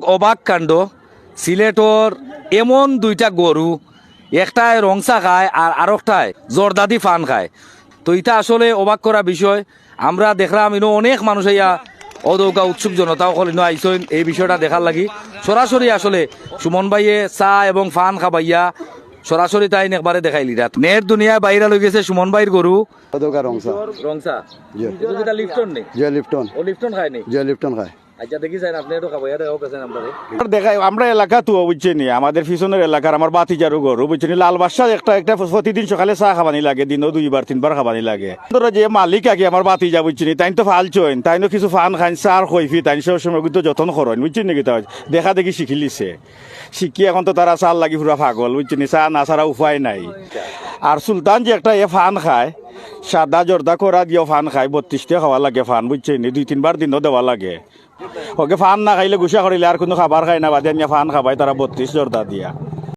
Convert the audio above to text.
অবাক কাণ্ড। সিলেটর এমন দুইটা গরু একটায় রংসা খায় আর আরেকটায় জর্দাদি ফান খায়। তো এটা আসলে অবাক করা বিষয়। আমরা দেখলাম ইনো অনেক মানুষ ইয়া অদৌকা উৎসুক জনতা সকল ইনো আইসইন এই বিষয়টা দেখার লাগি। সরাসরি আসলে সুমন ভাইয়ে চা এবং ফান খাবাইয়া সরাসরি তাই একবারে দেখাইলি রাত নেট দুনিয়ায় বাইরে লই গেছে সুমন ভাইয়ের গরু রংসা রংসা জি। লিফটন নেই যে লিপটন ও লিফটন। খায়নি যে লিপটন খায়। আচ্ছা দেখি যাই আপনি একটু খাবাইয়া দেখাও কাছে নাম্বারে আর দেখাই, আমরা এলাকা তো, বুঝছি আমাদের পিছনের এলাকার আমার বাতিজারও গরু বুঝছি নি? লাল একটা একটা যে মালিক আগে বাতিজা, বুঝছি নি? তাই তো ফাল চইন, তাই কিছু তাই যতন করেন বুঝছি নাকি তা দেখা দেখি শিখিলিছে শিখি এখন তো তারা চাল লাগি পুরা পাগল, বুঝছি নি? চা না ছাড়া উপায় নাই। আর সুলতান যে একটা এ ফান খায়, সাদা জর্দা করা দিয়ে ফান খায়, বত্রিশটা খাওয়া লাগে ফান, বুঝছি নি? দুই, তিনবার দিনও দেওয়া লাগে। ওকে ফান না খাইলে গুছা করিলে আর কোনো খাবার খাই না, বাদে নিয়ে ফান খাবাই তারা বত্রিশ জর্দা দিয়া।